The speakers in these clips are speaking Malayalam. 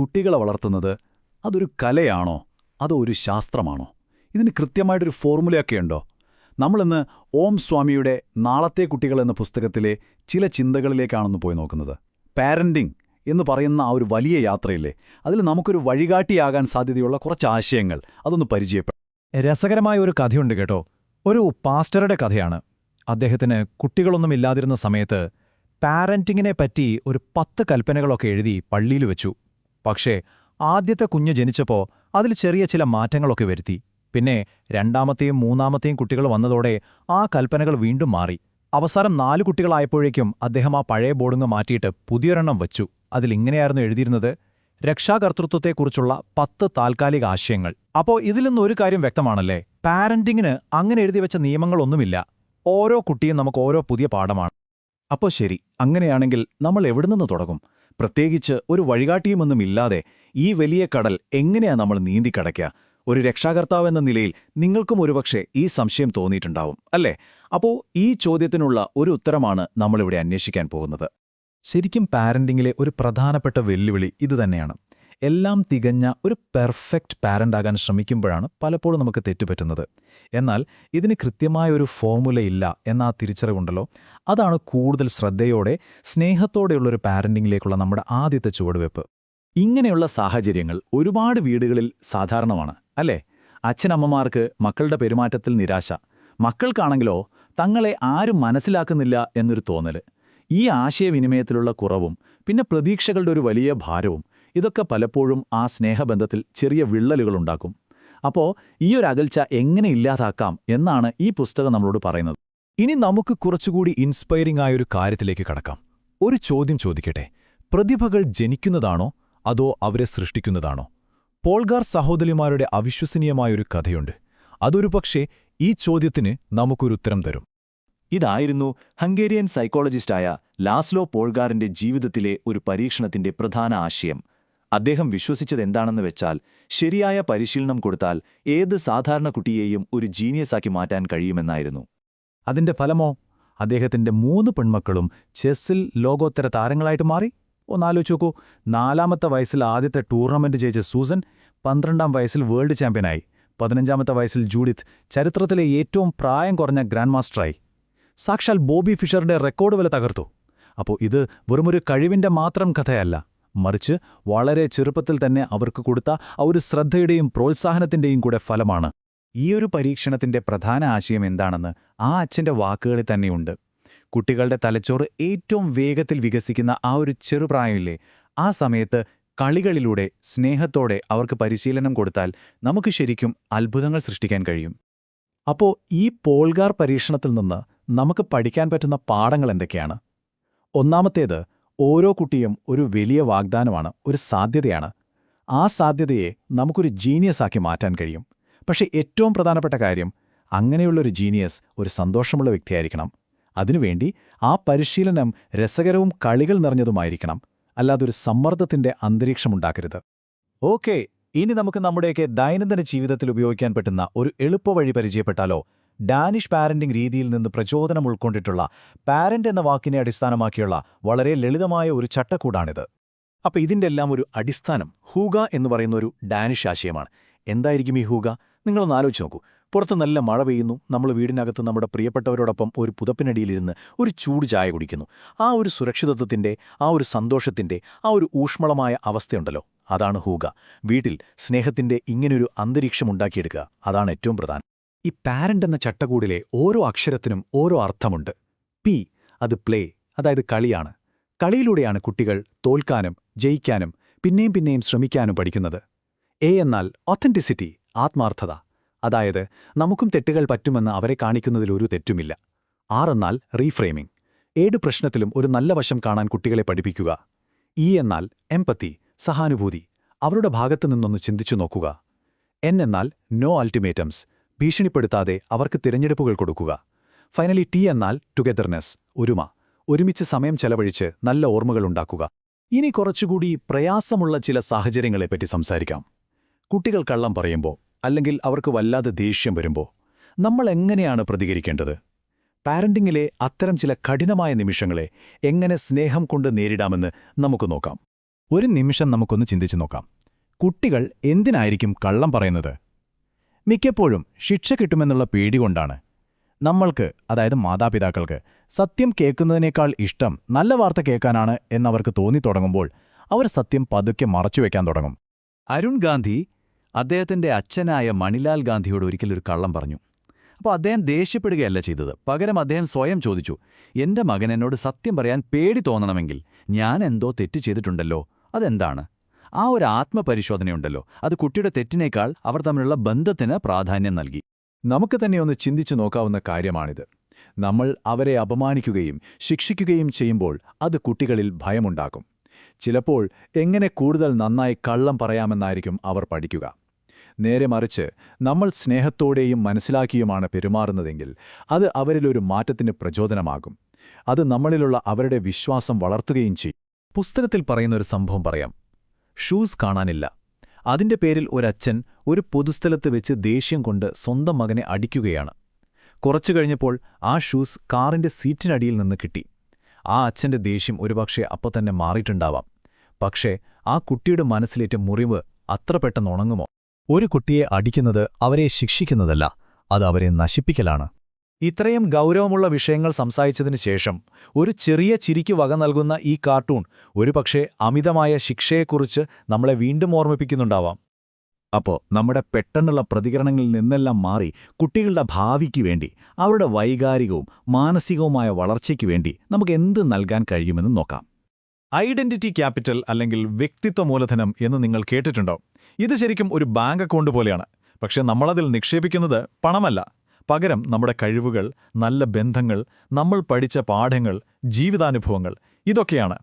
കുട്ടികളെ വളർത്തുന്നത് അതൊരു കലയാണോ? അതോ ഒരു ശാസ്ത്രമാണോ? ഇതിന് കൃത്യമായിട്ടൊരു ഫോർമുലയൊക്കെ ഉണ്ടോ? നമ്മളിന്ന് ഓം സ്വാമിയുടെ നാളത്തെ കുട്ടികൾ എന്ന പുസ്തകത്തിലെ ചില ചിന്തകളിലേക്കാണെന്ന് പോയി നോക്കുന്നത്. പാരന്റിംഗ് എന്ന് പറയുന്ന ആ ഒരു വലിയ യാത്രയില്ലേ അതിൽ നമുക്കൊരു വഴികാട്ടിയാകാൻ സാധ്യതയുള്ള കുറച്ച് ആശയങ്ങൾ അതൊന്ന് പരിചയപ്പെടാം. രസകരമായ ഒരു കഥയുണ്ട് കേട്ടോ. ഒരു പാസ്റ്ററുടെ കഥയാണ്. അദ്ദേഹത്തിന് കുട്ടികളൊന്നും ഇല്ലാതിരുന്ന സമയത്ത് പാരന്റിങ്ങിനെ പറ്റി ഒരു പത്ത് കൽപ്പനകളൊക്കെ എഴുതി പള്ളിയിൽ വെച്ചു. പക്ഷേ ആദ്യത്തെ കുഞ്ഞ് ജനിച്ചപ്പോൾ അതിൽ ചെറിയ ചില മാറ്റങ്ങളൊക്കെ വരുത്തി. പിന്നെ രണ്ടാമത്തെയും മൂന്നാമത്തെയും കുട്ടികൾ വന്നതോടെ ആ കൽപ്പനകൾ വീണ്ടും മാറി. അവസാനം നാലു കുട്ടികളായപ്പോഴേക്കും അദ്ദേഹം ആ പഴയ ബോർഡിങ് മാറ്റിയിട്ട് പുതിയൊരെണ്ണം വച്ചു. അതിലിങ്ങനെയായിരുന്നു എഴുതിയിരുന്നത് രക്ഷാകർത്തൃത്വത്തെക്കുറിച്ചുള്ള പത്ത് താൽക്കാലിക ആശയങ്ങൾ. അപ്പോൾ ഇതിൽ ഒരു കാര്യം വ്യക്തമാണല്ലേ? പാരന്റിങ്ങിന് അങ്ങനെ എഴുതി വെച്ച നിയമങ്ങളൊന്നുമില്ല. ഓരോ കുട്ടിയും നമുക്ക് ഓരോ പുതിയ പാഠമാണ്. അപ്പോൾ ശരി അങ്ങനെയാണെങ്കിൽ നമ്മൾ എവിടെ നിന്ന് തുടങ്ങും? പ്രത്യേകിച്ച് ഒരു വഴികാട്ടിയുമൊന്നും ഇല്ലാതെ ഈ വലിയ കടൽ എങ്ങനെയാ നമ്മൾ നീന്തിക്കടയ്ക്കുക ഒരു രക്ഷാകർത്താവ് എന്ന നിലയിൽ നിങ്ങൾക്കും ഒരുപക്ഷെ ഈ സംശയം തോന്നിയിട്ടുണ്ടാവും അല്ലേ? അപ്പോൾ ഈ ചോദ്യത്തിനുള്ള ഒരു ഉത്തരമാണ് നമ്മളിവിടെ അന്വേഷിക്കാൻ പോകുന്നത്. ശരിക്കും പാരന്റിങ്ങിലെ ഒരു പ്രധാനപ്പെട്ട വെല്ലുവിളി ഇതുതന്നെയാണ് എല്ലാം തികഞ്ഞ ഒരു പെർഫെക്റ്റ് പാരന്റാകാൻ ശ്രമിക്കുമ്പോഴാണ് പലപ്പോഴും നമുക്ക് തെറ്റുപറ്റുന്നത്. എന്നാൽ ഇതിന് കൃത്യമായ ഒരു ഫോർമുലയില്ല എന്ന ആ തിരിച്ചറിവുണ്ടല്ലോ. അതാണ് കൂടുതൽ ശ്രദ്ധയോടെ സ്നേഹത്തോടെയുള്ള ഒരു പാരന്റിങ്ങിലേക്കുള്ള നമ്മുടെ ആദ്യത്തെ ചുവടുവെപ്പ് ഇങ്ങനെയുള്ള സാഹചര്യങ്ങൾ ഒരുപാട് വീടുകളിൽ സാധാരണമാണ് അല്ലേ? അച്ഛനമ്മമാർക്ക് മക്കളുടെ പെരുമാറ്റത്തിൽ നിരാശ. മക്കൾക്കാണെങ്കിലോ തങ്ങളെ ആരും മനസ്സിലാക്കുന്നില്ല എന്നൊരു തോന്നൽ ഈ ആശയവിനിമയത്തിലുള്ള കുറവും പിന്നെ പ്രതീക്ഷകളുടെ ഒരു വലിയ ഭാരവും ഇതൊക്കെ പലപ്പോഴും ആ സ്നേഹബന്ധത്തിൽ ചെറിയ വിള്ളലുകളുണ്ടാക്കും. അപ്പോൾ ഈ ഒരു അകൽച്ച എങ്ങനെ ഇല്ലാതാക്കാം എന്നാണ് ഈ പുസ്തകം നമ്മളോട് പറയുന്നത്. ഇനി നമുക്ക് കുറച്ചുകൂടി ഇൻസ്പയറിംഗ് ആയൊരു കാര്യത്തിലേക്ക് കടക്കാം. ഒരു ചോദ്യം ചോദിക്കട്ടെ? പ്രതിഭകൾ ജനിക്കുന്നതാണോ? അതോ അവരെ സൃഷ്ടിക്കുന്നതാണോ? പോൾഗാർ സഹോദരിമാരുടെ അവിശ്വസനീയമായൊരു കഥയുണ്ട്. അതൊരു പക്ഷേ ഈ ചോദ്യത്തിന് നമുക്കൊരുത്തരം തരും. ഇതായിരുന്നു ഹംഗേറിയൻ സൈക്കോളജിസ്റ്റായ ലാസ്ലോ പോൾഗാറിന്റെ ജീവിതത്തിലെ ഒരു പരീക്ഷണത്തിന്റെ പ്രധാന ആശയം. അദ്ദേഹം വിശ്വസിച്ചത് വിശ്വസിച്ചതെന്താണെന്ന് വെച്ചാൽ ശരിയായ പരിശീലനം കൊടുത്താൽ ഏത് സാധാരണ കുട്ടിയെയും ഒരു ജീനിയസാക്കി മാറ്റാൻ കഴിയുമെന്നായിരുന്നു. അതിന്റെ ഫലമോ? അദ്ദേഹത്തിന്റെ മൂന്ന് പെൺമക്കളും ചെസ്സിൽ ലോകോത്തര താരങ്ങളായിട്ട് മാറി? ഒന്നാലോചിച്ച് നോക്കൂ. നാലാമത്തെ വയസ്സിൽ ആദ്യത്തെ ടൂർണമെന്റ് ജയിച്ച സൂസൻ പന്ത്രണ്ടാം വയസ്സിൽ വേൾഡ് ചാമ്പ്യനായി. പതിനഞ്ചാമത്തെ വയസ്സിൽ ജൂഡിത്ത് ചരിത്രത്തിലെ ഏറ്റവും പ്രായം കുറഞ്ഞ ഗ്രാൻഡ് മാസ്റ്ററായി. സാക്ഷാൽ ബോബി ഫിഷറുടെ റെക്കോർഡ് വില തകർത്തു. അപ്പോൾ ഇത് വെറുമൊരു കഴിവിന്റെ മാത്രം കഥയല്ല. മറിച്ച് വളരെ ചെറുപ്പത്തിൽ തന്നെ അവർക്ക് കൊടുത്ത ആ ഒരു ശ്രദ്ധയുടെയും പ്രോത്സാഹനത്തിന്റെയും കൂടെ ഫലമാണ്. ഈ ഒരു പരീക്ഷണത്തിന്റെ പ്രധാന ആശയം എന്താണെന്ന് ആ അച്ഛന്റെ വാക്കുകളിൽ തന്നെയുണ്ട്. കുട്ടികളുടെ തലച്ചോറ് ഏറ്റവും വേഗത്തിൽ വികസിക്കുന്ന ആ ഒരു ചെറുപ്രായമില്ലേ ആ സമയത്ത് കളികളിലൂടെ സ്നേഹത്തോടെ അവർക്ക് പരിശീലനം കൊടുത്താൽ നമുക്ക് ശരിക്കും അത്ഭുതങ്ങൾ സൃഷ്ടിക്കാൻ കഴിയും. അപ്പോൾ ഈ പോൾഗാർ പരീക്ഷണത്തിൽ നിന്ന് നമുക്ക് പഠിക്കാൻ പറ്റുന്ന പാഠങ്ങൾ എന്തൊക്കെയാണ്? ഒന്നാമത്തേത് ഓരോ കുട്ടിയും ഒരു വലിയ വാഗ്ദാനമാണ് ഒരു സാധ്യതയാണ്. ആ സാധ്യതയെ നമുക്കൊരു ജീനിയസാക്കി മാറ്റാൻ കഴിയും. പക്ഷേ ഏറ്റവും പ്രധാനപ്പെട്ട കാര്യം അങ്ങനെയുള്ളൊരു ജീനിയസ് ഒരു സന്തോഷമുള്ള വ്യക്തിയായിരിക്കണം. അതിനുവേണ്ടി ആ പരിശീലനം രസകരവും കളികൾ നിറഞ്ഞതുമായിരിക്കണം. അല്ലാതൊരു സമ്മർദ്ദത്തിന്റെ അന്തരീക്ഷമുണ്ടാക്കരുത്. ഓക്കെ ഇനി നമുക്ക് നമ്മുടെയൊക്കെ ദൈനംദിന ജീവിതത്തിൽ ഉപയോഗിക്കാൻ പറ്റുന്ന ഒരു എളുപ്പവഴി പരിചയപ്പെട്ടാലോ? ഡാനിഷ് പാരന്റിംഗ് രീതിയിൽ നിന്ന് പ്രചോദനം ഉൾക്കൊണ്ടിട്ടുള്ള പാരന്റ് എന്ന വാക്കിനെ അടിസ്ഥാനമാക്കിയുള്ള വളരെ ലളിതമായ ഒരു ചട്ടക്കൂടാണിത്. അപ്പൊ ഇതിന്റെ എല്ലാം ഒരു അടിസ്ഥാനം ഹൂഗ എന്ന് പറയുന്ന ഒരു ഡാനിഷ് ആശയമാണ്. എന്തായിരിക്കും ഈ ഹൂഗ? നിങ്ങളൊന്ന് ആലോചിച്ച് നോക്കൂ. പുറത്ത് നല്ല മഴ പെയ്യുന്നു നമ്മൾ വീടിനകത്ത് നമ്മുടെ പ്രിയപ്പെട്ടവരോടൊപ്പം ഒരു പുതപ്പിനടിയിലിരുന്ന് ഒരു ചൂട് ചായ കുടിക്കുന്നു. ആ ഒരു സുരക്ഷിതത്വത്തിന്റെ ആ ഒരു സന്തോഷത്തിന്റെ ആ ഒരു ഊഷ്മളമായ അവസ്ഥയുണ്ടല്ലോ. അതാണ് ഹൂഗ. വീട്ടിൽ സ്നേഹത്തിന്റെ ഇങ്ങനൊരു അന്തരീക്ഷം ഉണ്ടാക്കിയെടുക്കുക. അതാണ് ഏറ്റവും പ്രധാനം. ഈ പാരന്റ് എന്ന ചട്ടക്കൂടിലെ ഓരോ അക്ഷരത്തിനും ഓരോ അർത്ഥമുണ്ട്. പി അത് പ്ലേ അതായത് കളിയാണ്. കളിയിലൂടെയാണ് കുട്ടികൾ തോൽക്കാനും ജയിക്കാനും പിന്നെയും പിന്നെയും ശ്രമിക്കാനും പഠിക്കുന്നത്. എ എന്നാൽ ഒത്തന്റിസിറ്റി ആത്മാർത്ഥത. അതായത് നമുക്കും തെറ്റുകൾ പറ്റുമെന്ന് അവരെ കാണിക്കുന്നതിൽ ഒരു തെറ്റുമില്ല. ആർ എന്നാൽ റീഫ്രെയിമിംഗ് ഏത് പ്രശ്നത്തിലും ഒരു നല്ല വശം കാണാൻ കുട്ടികളെ പഠിപ്പിക്കുക. ഇ എന്നാൽ എംപത്തി സഹാനുഭൂതി. അവരുടെ ഭാഗത്തു നിന്നൊന്ന് ചിന്തിച്ചു നോക്കുക. എൻ എന്നാൽ നോ അൾട്ടിമേറ്റംസ് ഭീഷണിപ്പെടുത്താതെ അവർക്ക് തിരഞ്ഞെടുപ്പുകൾ കൊടുക്കുക. ഫൈനലി ടി എന്നാൽ ടുഗെദർനെസ് ഒരുമ. ഒരുമിച്ച് സമയം ചെലവഴിച്ച് നല്ല ഓർമ്മകളുണ്ടാക്കുക ഇനി കുറച്ചുകൂടി പ്രയാസമുള്ള ചില സാഹചര്യങ്ങളെപ്പറ്റി സംസാരിക്കാം. കുട്ടികൾ കള്ളം പറയുമ്പോൾ അല്ലെങ്കിൽ അവർക്ക് വല്ലാതെ ദേഷ്യം വരുമ്പോൾ നമ്മൾ എങ്ങനെയാണ് പ്രതികരിക്കേണ്ടത്? പാരന്റിങ്ങിലെ അത്തരം ചില കഠിനമായ നിമിഷങ്ങളെ എങ്ങനെ സ്നേഹം കൊണ്ട് നേരിടാമെന്ന് നമുക്ക് നോക്കാം. ഒരു നിമിഷം നമുക്കൊന്ന് ചിന്തിച്ചു നോക്കാം. കുട്ടികൾ എന്തിനായിരിക്കും കള്ളം പറയുന്നത്? മിക്കപ്പോഴും ശിക്ഷ കിട്ടുമെന്നുള്ള പേടി കൊണ്ടാണ്. നമ്മൾക്ക് അതായത് മാതാപിതാക്കൾക്ക് സത്യം കേൾക്കുന്നതിനേക്കാൾ ഇഷ്ടം നല്ല വാർത്ത കേൾക്കാനാണ് എന്നവർക്ക് തോന്നിത്തുടങ്ങുമ്പോൾ അവർ സത്യം പതുക്കെ മറച്ചുവെക്കാൻ തുടങ്ങും. അരുൺ ഗാന്ധി അദ്ദേഹത്തിന്റെ അച്ഛനായ മണിലാൽ ഗാന്ധിയോട് ഒരിക്കലൊരു കള്ളം പറഞ്ഞു. അപ്പോൾ അദ്ദേഹം ദേഷ്യപ്പെടുകയല്ല ചെയ്തത്. പകരം അദ്ദേഹം സ്വയം ചോദിച്ചു എന്റെ മകൻ എന്നോട് സത്യം പറയാൻ പേടി തോന്നണമെങ്കിൽ ഞാൻ എന്തോ തെറ്റ് ചെയ്തിട്ടുണ്ടല്ലോ അതെന്താണ്? ആ ഒരു ആത്മപരിശോധനയുണ്ടല്ലോ. അത് കുട്ടിയുടെ തെറ്റിനേക്കാൾ അവർ തമ്മിലുള്ള ബന്ധത്തിന് പ്രാധാന്യം നൽകി. നമുക്ക് തന്നെ ഒന്ന് ചിന്തിച്ചു നോക്കാവുന്ന കാര്യമാണിത്. നമ്മൾ അവരെ അപമാനിക്കുകയും ശിക്ഷിക്കുകയും ചെയ്യുമ്പോൾ അത് കുട്ടികളിൽ ഭയമുണ്ടാക്കും. ചിലപ്പോൾ എങ്ങനെ കൂടുതൽ നന്നായി കള്ളം പറയാമെന്നായിരിക്കും അവർ പഠിക്കുക. നേരെ മറിച്ച് നമ്മൾ സ്നേഹത്തോടെയും മനസ്സിലാക്കിയുമാണ് പെരുമാറുന്നതെങ്കിൽ അത് അവരിലൊരു മാറ്റത്തിന് പ്രചോദനമാകും. അത് നമ്മളിലുള്ള അവരുടെ വിശ്വാസം വളർത്തുകയും ചെയ്യും. പുസ്തകത്തിൽ പറയുന്നൊരു സംഭവം പറയാം. ഷൂസ് കാണാനില്ല. അതിന്റെ പേരിൽ ഒരച്ഛൻ ഒരു പൊതുസ്ഥലത്ത് വെച്ച് ദേഷ്യം കൊണ്ട് സ്വന്തം മകനെ അടിക്കുകയാണ്. കുറച്ചു കഴിഞ്ഞപ്പോൾ ആ ഷൂസ് കാറിന്റെ സീറ്റിനടിയിൽ നിന്ന് കിട്ടി. ആ അച്ഛന്റെ ദേഷ്യം ഒരുപക്ഷെ അപ്പോൾ തന്നെ മാറിയിട്ടുണ്ടാവാം. പക്ഷേ ആ കുട്ടിയുടെ മനസ്സിലേറ്റ മുറിവ് അത്ര പെട്ടെന്ന് ഉണങ്ങുമോ? ഒരു കുട്ടിയെ അടിക്കുന്നത് അവരെ ശിക്ഷിക്കുന്നതല്ല അത് അവരെ നശിപ്പിക്കലാണ്. ഇത്രയും ഗൗരവമുള്ള വിഷയങ്ങൾ സംസാരിച്ചതിനു ശേഷം ഒരു ചെറിയ ചിരിക്ക് വക നൽകുന്ന ഈ കാർട്ടൂൺ ഒരുപക്ഷെ അമിതമായ ശിക്ഷയെക്കുറിച്ച് നമ്മളെ വീണ്ടും ഓർമ്മിപ്പിക്കുന്നുണ്ടാവാം. അപ്പോൾ നമ്മുടെ പെട്ടെന്നുള്ള പ്രതികരണങ്ങളിൽ നിന്നെല്ലാം മാറി കുട്ടികളുടെ ഭാവിക്ക് വേണ്ടി അവരുടെ വൈകാരികവും മാനസികവുമായ വളർച്ചയ്ക്ക് വേണ്ടി നമുക്ക് എന്ത് നൽകാൻ കഴിയുമെന്ന് നോക്കാം. ഐഡന്റിറ്റി ക്യാപിറ്റൽ അല്ലെങ്കിൽ വ്യക്തിത്വ മൂലധനം എന്ന് നിങ്ങൾ കേട്ടിട്ടുണ്ടോ? ഇത് ശരിക്കും ഒരു ബാങ്ക് അക്കൗണ്ട് പോലെയാണ്. പക്ഷേ നമ്മളതിൽ നിക്ഷേപിക്കുന്നത് പണമല്ല. പകരം നമ്മുടെ കഴിവുകൾ നല്ല ബന്ധങ്ങൾ നമ്മൾ പഠിച്ച പാഠങ്ങൾ ജീവിതാനുഭവങ്ങൾ ഇതൊക്കെയാണ്.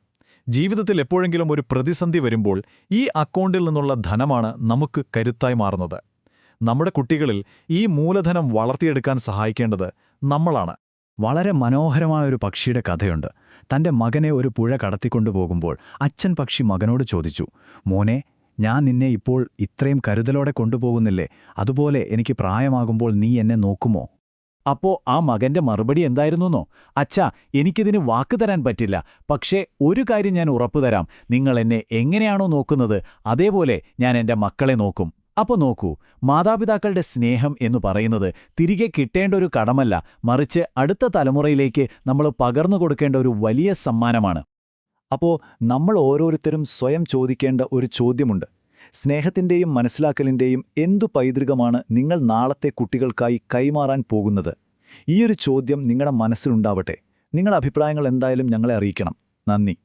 ജീവിതത്തിൽ എപ്പോഴെങ്കിലും ഒരു പ്രതിസന്ധി വരുമ്പോൾ ഈ അക്കൗണ്ടിൽ നിന്നുള്ള ധനമാണ് നമുക്ക് കരുത്തായി മാറുന്നത്. നമ്മുടെ കുട്ടികളിൽ ഈ മൂലധനം വളർത്തിയെടുക്കാൻ സഹായിക്കേണ്ടത് നമ്മളാണ്. വളരെ മനോഹരമായ ഒരു പക്ഷിയുടെ കഥയുണ്ട്. തന്റെ മകനെ ഒരു പുഴ കടത്തിക്കൊണ്ടുപോകുമ്പോൾ അച്ഛൻ പക്ഷി മകനോട് ചോദിച്ചു മോനെ ഞാൻ നിന്നെ ഇപ്പോൾ ഇത്രയും കരുതലോടെ കൊണ്ടുപോകുന്നില്ലേ? അതുപോലെ എനിക്ക് പ്രായമാകുമ്പോൾ നീ എന്നെ നോക്കുമോ? അപ്പോ ആ മകന്റെ മറുപടി എന്തായിരുന്നോ അച്ഛാ എനിക്കിതിന് വാക്ക് തരാൻ പറ്റില്ല. പക്ഷേ ഒരു കാര്യം ഞാൻ ഉറപ്പുതരാം നിങ്ങൾ എന്നെ എങ്ങനെയാണോ നോക്കുന്നത് അതേപോലെ ഞാൻ എന്റെ മക്കളെ നോക്കും. അപ്പൊ നോക്കൂ മാതാപിതാക്കളുടെ സ്നേഹം എന്ന് പറയുന്നത് തിരികെ കിട്ടേണ്ട ഒരു കടമല്ല. മറിച്ച് അടുത്ത തലമുറയിലേക്ക് നമ്മൾ പകർന്നു കൊടുക്കേണ്ട ഒരു വലിയ സമ്മാനമാണ്. അപ്പോ നമ്മൾ ഓരോരുത്തരും സ്വയം ചോദിക്കേണ്ട ഒരു ചോദ്യമുണ്ട്. സ്നേഹത്തിന്റെയും മനസ്സിലാക്കലിന്റെയും എന്തു പൈതൃകമാണ് നിങ്ങൾ നാളത്തെ കുട്ടികൾക്കായി കൈമാറാൻ പോകുന്നത്? ഈയൊരു ചോദ്യം നിങ്ങളുടെ മനസ്സിലുണ്ടാവട്ടെ. നിങ്ങളുടെ അഭിപ്രായങ്ങൾ എന്തായാലും ഞങ്ങളെ അറിയിക്കണം. നന്ദി.